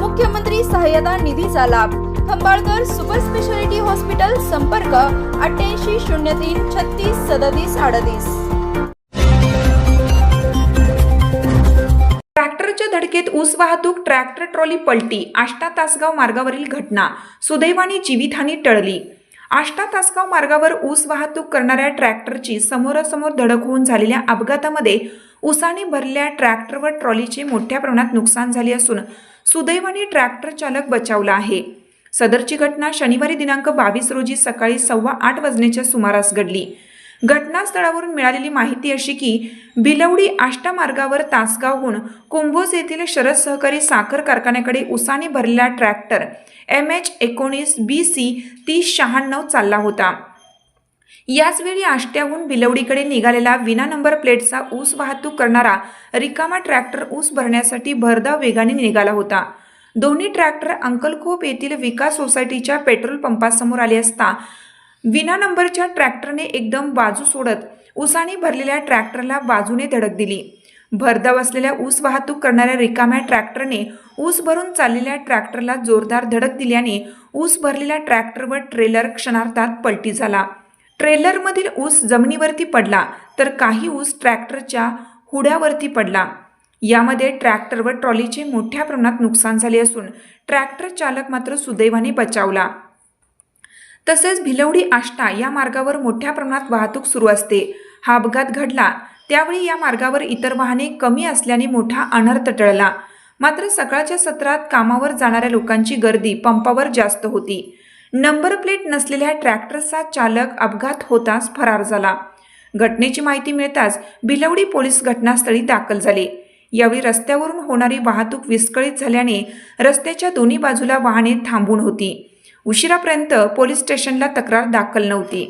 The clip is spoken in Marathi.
मुख्यमंत्री सहाय्यता निधीचा लाभ. खंबाळकर सुपर स्पेशालिटी हॉस्पिटल संपर्क अठ्ठ्याऐंशी शून्य तीन छत्तीस सदतीस अडतीस. ट्रॅक्टरच्या धडकेत ऊस वाहतूक ट्रॅक्टर ट्रॉली पलटी आष्टा तासगाव मार्गावरील घटना. सुदैवाने जीवितहानी टळली. आष्टा तासगाव मार्गावर ऊस वाहतूक करणाऱ्या ट्रॅक्टरची समोरासमोर धडक होऊन झालेल्या अपघातामध्ये उसाने भरलेल्या ट्रॅक्टर व ट्रॉलीचे मोठ्या प्रमाणात नुकसान झाले असून सुदैवाने ट्रॅक्टर चालक बचावला आहे. सदरची घटना शनिवारी दिनांक बावीस रोजी सकाळी सव्वा आठ वाजण्याच्या सुमारास घडली. घटनास्थळावरून मिळालेली माहिती अशी की बिलवडी आष्टा मार्गावर तासगावहून कुंभोज येथील शरद सहकारी साखर कारखान्याकडे उसाने भरलेला ट्रॅक्टर एम एच एकोणीस बी सी तीस शहाण्णव चालला होता. याचवेळी आष्ट्याहून बिलवडीकडे निघालेला विना नंबर प्लेटचा ऊस वाहतूक करणारा रिकामा ट्रॅक्टर ऊस भरण्यासाठी भरधाव वेगाने निघाला होता. दोन्ही ट्रॅक्टर अंकलखोप येथील विकास सोसायटीच्या पेट्रोल पंपासमोर आले असता विना नंबरच्या ट्रॅक्टरने एकदम बाजू सोडत ऊसाने भरलेल्या ट्रॅक्टरला बाजूने धडक दिली. भरधाव असलेल्या ऊस वाहतूक करणाऱ्या रिकाम्या ट्रॅक्टरने ऊस भरून चाललेल्या ट्रॅक्टरला जोरदार धडक दिल्याने ऊस भरलेल्या ट्रॅक्टर व ट्रेलर क्षणार्धात पलटी झाला. ट्रेलरमधील ऊस जमिनीवरती पडला तर काही ऊस ट्रॅक्टरच्या हुड्यावरती पडला. यामध्ये ट्रॅक्टर व ट्रॉलीचे मोठ्या प्रमाणात नुकसान झाले असून ट्रॅक्टर चालक मात्र सुदैवाने बचावला. तसेच भिलवडी आष्टा या मार्गावर मोठ्या प्रमाणात वाहतूक सुरू असते. हा अपघात घडला त्यावेळी या मार्गावर इतर वाहने कमी असल्याने मोठा अनर्थ टळला. मात्र सकाळच्या सत्रात कामावर जाणाऱ्या लोकांची गर्दी पंपावर जास्त होती. नंबर प्लेट नसलेल्या ट्रॅक्टरचा चालक अपघात होताच फरार झाला. घटनेची माहिती मिळताच भिलवडी पोलीस घटनास्थळी दाखल झाले. यावेळी रस्त्यावरून होणारी वाहतूक विस्कळीत झाल्याने रस्त्याच्या दोन्ही बाजूला वाहने थांबून होती. उशिरापर्यंत पोलीस स्टेशनला तक्रार दाखल नव्हती.